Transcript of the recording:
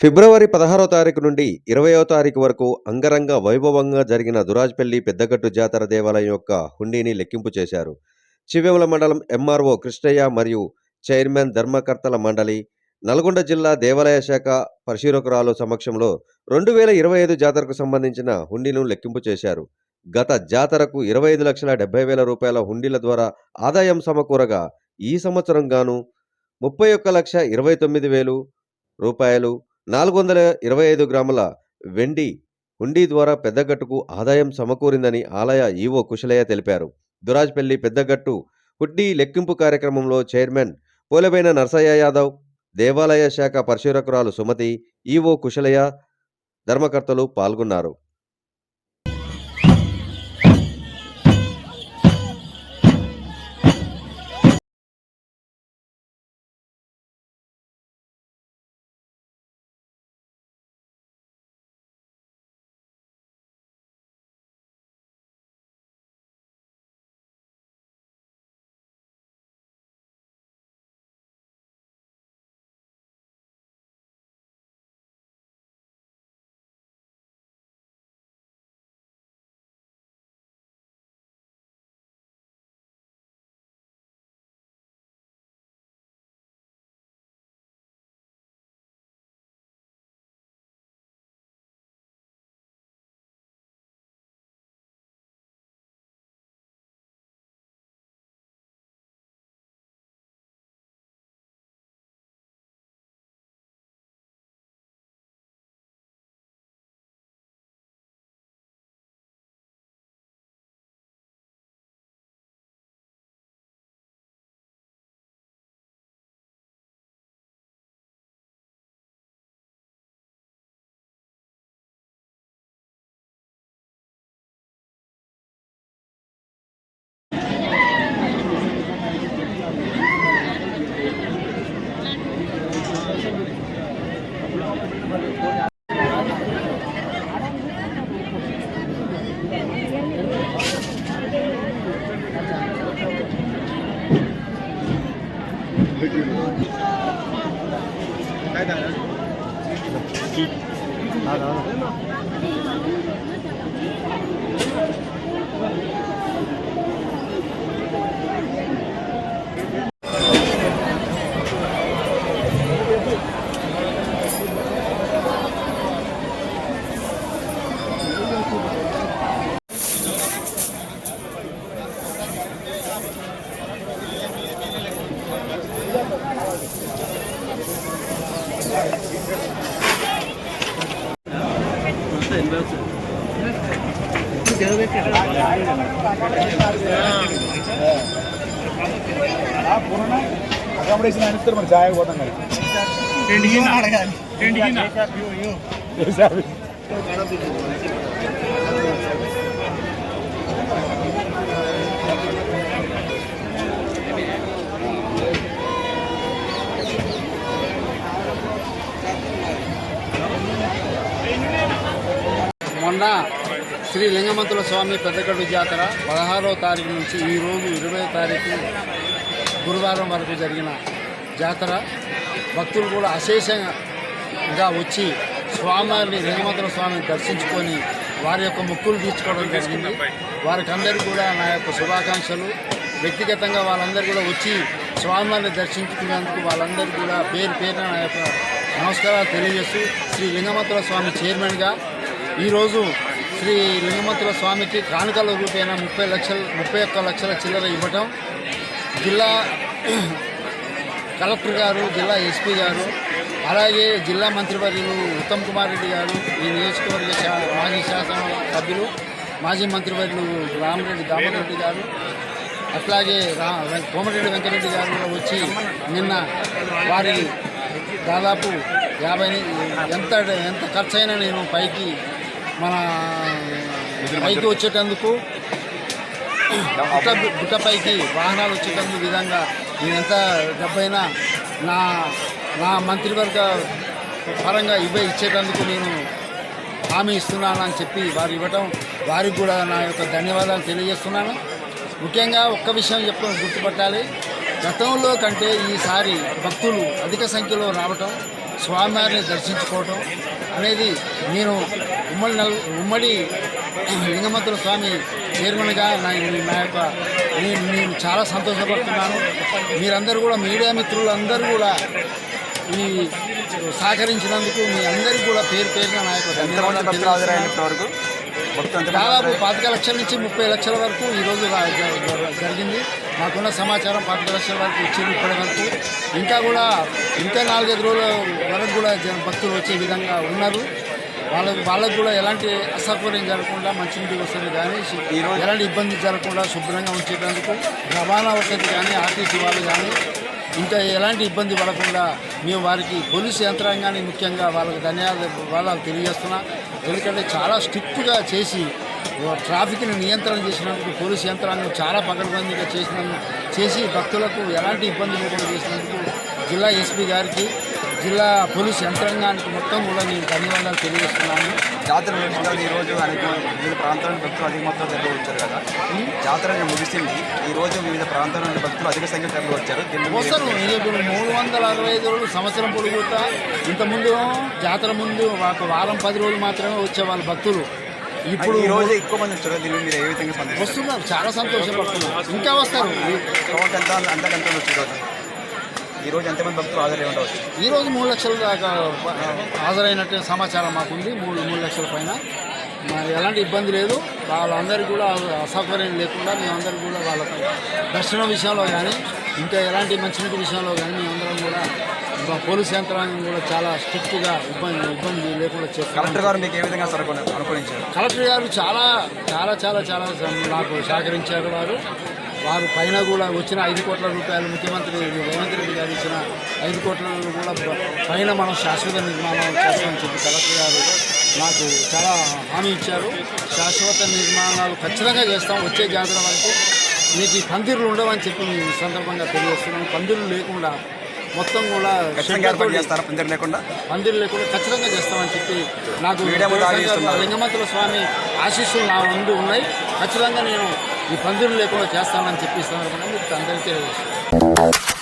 ఫిబ్రవరి పదహారో తారీఖు నుండి ఇరవయో తారీఖు వరకు అంగరంగ వైభవంగా జరిగిన దురాజ్పల్లి పెద్దగట్టు జాతర దేవాలయం యొక్క హుండీని లెక్కింపు చేశారు. చివెముల మండలం ఎంఆర్ఓ కృష్ణయ్య మరియు చైర్మన్ ధర్మకర్తల మండలి నల్గొండ జిల్లా దేవాలయ శాఖ పరిశీలకురాలు సమక్షంలో రెండు వేల ఇరవై ఐదు జాతరకు సంబంధించిన హుండీను లెక్కింపు చేశారు. గత జాతరకు ఇరవై ఐదు లక్షల డెబ్బై వేల రూపాయల హుండీల ద్వారా ఆదాయం సమకూరగా ఈ సంవత్సరం గాను ముప్పై ఒక్క లక్ష ఇరవై తొమ్మిది వేలు రూపాయలు నాలుగు వందల ఇరవై ఐదు గ్రాముల వెండి హుండీ ద్వారా పెద్దగట్టుకు ఆదాయం సమకూరిందని ఆలయ ఈవో కుశలయ్య తెలిపారు. దురాజ్పల్లి పెద్దగట్టు హుడ్డీ లెక్కింపు కార్యక్రమంలో చైర్మన్ పోలబైన నర్సయ్య యాదవ్ దేవాలయ శాఖ పరిశీలకురాలు సుమతి ఈవో కుశలయ్య ధర్మకర్తలు పాల్గొన్నారు. 开打了！打，的。అకామిడేషన్ అనిస్తారు మరి జాయ్ పోతాం కదా చేశారు. మొన్న శ్రీ లింగమంతుల స్వామి పెద్దగడ్డు జాతర పదహారవ తారీఖు నుంచి ఈ రోజు ఇరవై తారీఖు గురువారం వరకు జరిగిన జాతర. భక్తులు కూడా అశేషంగా వచ్చి స్వామిని లింగమంతుల స్వామిని దర్శించుకొని వారి యొక్క మొక్కులు తీర్చుకోవడం జరిగింది. వారికి అందరికీ కూడా నా యొక్క శుభాకాంక్షలు. వ్యక్తిగతంగా వాళ్ళందరూ కూడా వచ్చి స్వామివారిని దర్శించుకునేందుకు వాళ్ళందరికీ కూడా పేరు పేరున నా యొక్క నమస్కారాలు తెలియజేస్తూ శ్రీ లింగమంతుల స్వామి చైర్మన్గా ఈరోజు శ్రీ లింగమంతుల స్వామికి కానుకల రూపేణ ముప్పై లక్షల ముప్పై ఒక్క లక్షల చిల్లర ఇవ్వటం. జిల్లా కలెక్టర్ గారు జిల్లా ఎస్పీ గారు అలాగే జిల్లా మంత్రివర్యులు ఉత్తమ్ కుమార్ రెడ్డి గారు ఈ నియోజకవర్గ మాజీ శాసన సభ్యులు మాజీ మంత్రివర్యులు రామరెడ్డి దామరెడ్డి రెడ్డి గారు అట్లాగే రా కోమరెడ్డి కోమటిరెడ్డి వెంకటరెడ్డి గారు కూడా వచ్చి నిన్న వారి దాదాపు యాభై ఎంత ఎంత ఖర్చు అయినా నేను పైకి మన పైకి వచ్చేటందుకు గుట్ట గుట్టపైకి వాహనాలు వచ్చేటందుకు విధంగా నేను ఎంత డబ్బైనా నా నా మంత్రివర్గ పరంగా ఇవ్వ ఇచ్చేటందుకు నేను హామీ ఇస్తున్నాను అని చెప్పి వారు ఇవ్వటం వారికి కూడా నా యొక్క ధన్యవాదాలు తెలియజేస్తున్నాను. ముఖ్యంగా ఒక్క విషయం చెప్పడం గుర్తుపట్టాలి. గతంలో కంటే ఈసారి భక్తులు అధిక సంఖ్యలో రావటం స్వామివారిని దర్శించుకోవటం అనేది నేను ఉమ్మడి నల్ ఉమ్మడి లింగమంతుల స్వామి చైర్మన్గా నా నా యొక్క నేను నేను చాలా సంతోషపడుతున్నాను. మీరందరూ కూడా మీడియా మిత్రులందరూ కూడా ఈ సహకరించినందుకు మీ అందరికీ కూడా పేరు పేరున నా యొక్క ధన్యవాదాలు దాదాపు పాతిక లక్షల నుంచి ముప్పై లక్షల వరకు ఈరోజు జరిగింది. మాకున్న సమాచారం పాతిక లక్షల వరకు ఇచ్చింది ఇప్పటి వరకు. ఇంకా కూడా ఇంకా నాలుగైదు రోజుల వరకు కూడా జన- భక్తులు వచ్చే విధంగా ఉన్నారు. వాళ్ళకు వాళ్ళకు కూడా ఎలాంటి అసౌకర్యం జరగకుండా మంచినీటి వసతి కానీ ఎలాంటి ఇబ్బంది జరగకుండా శుభ్రంగా ఉంచేటందుకు రవాణా వసతి కానీ ఆర్టీసీ వాళ్ళు కానీ ఇంకా ఎలాంటి ఇబ్బంది పడకుండా మేము వారికి పోలీసు యంత్రాంగాన్ని ముఖ్యంగా వాళ్ళకి ధన్యవాదాలు తెలియజేస్తున్నా. ఎందుకంటే చాలా స్ట్రిక్ట్గా చేసి ట్రాఫిక్ని నియంత్రణ చేసినందుకు పోలీసు యంత్రాంగం చాలా పకడ్బందీగా చేసినందుకు చేసి భక్తులకు ఎలాంటి ఇబ్బంది లేకుండా చేసినందుకు జిల్లా ఎస్పీ గారికి జిల్లా పోలీసు యంత్రాంగానికి మొత్తం కూడా నేను ధన్యవాదాలు తెలియజేస్తున్నాను. జాతర ముగిసిన ఈ రోజు అనేక వివిధ ప్రాంతాల నుండి భక్తులు అధిక మొత్తంలో తరలి వచ్చారు కదా. జాతర ముగిసింది. ఈ రోజు వివిధ ప్రాంతాల నుండి భక్తులు అధిక సంఖ్యలో తరలి వచ్చారు. వస్తారు ఇప్పుడు మూడు వందల అరవై ఐదు రోజులు సంవత్సరం పొడుగుతా. ఇంతకుముందు జాతర ముందు ఒక వారం పది రోజులు మాత్రమే వచ్చేవాళ్ళు భక్తులు. ఇప్పుడు ఈ రోజు ఎక్కువ మంది వచ్చారు దీన్ని మీరు ఏ విధంగా స్పందిస్తారు వస్తున్నారు చాలా సంతోషపడుతున్నారు ఇంకా వస్తారు. ఎంత అంతకంటే వచ్చి రోజు. ఈ రోజు ఎంతమంది భక్తులు హాజరై ఉండవచ్చు? ఈ రోజు మూడు లక్షల దాకా హాజరైనట్టు సమాచారం మాకుంది. మూడు మూడు లక్షల పైన. ఎలాంటి ఇబ్బంది లేదు. వాళ్ళందరికీ కూడా అసౌకర్యం లేకుండా మేమందరికీ కూడా వాళ్ళకి దర్శనం విషయంలో కానీ ఇంకా ఎలాంటి మంచినీటి విషయంలో కానీ మేమందరం కూడా పోలీస్ యంత్రాంగం కూడా చాలా స్ట్రిక్ట్గా ఇబ్బంది ఇబ్బంది లేకుండా చేస్తాం కలెక్టర్ గారు మీకు ఏ విధంగా అనుకూలించారు కలెక్టర్ గారు చాలా చాలా చాలా చాలా నాకు సహకరించారు వారు. వారు పైన కూడా వచ్చిన ఐదు కోట్ల రూపాయలు ముఖ్యమంత్రి రేవంత్ రెడ్డి గారు ఇచ్చిన ఐదు కోట్ల కూడా పైన మనం శాశ్వత నిర్మాణం చేస్తామని చెప్పి కలెక్టర్ గారు నాకు చాలా హామీ ఇచ్చారు. శాశ్వత నిర్మాణాలు ఖచ్చితంగా చేస్తాం. వచ్చే జాతర వరకు మీకు ఈ పందిర్లు ఉండవని చెప్పి ఈ సందర్భంగా తెలియజేస్తున్నాను. పందిర్లు లేకుండా మొత్తం కూడా ఏర్పాటు చేస్తారా? పందిరి లేకుండా? పందిరు లేకుండా ఖచ్చితంగా చేస్తామని చెప్పి నాకు. లింగమంతుల స్వామి ఆశీస్సులు నా ముందు ఉన్నాయి. ఖచ్చితంగా నేను ఈ పందిరు లేకుండా చేస్తానని చెప్పి సందర్భంగా మీకు అందరికీ తెలియజేస్తాను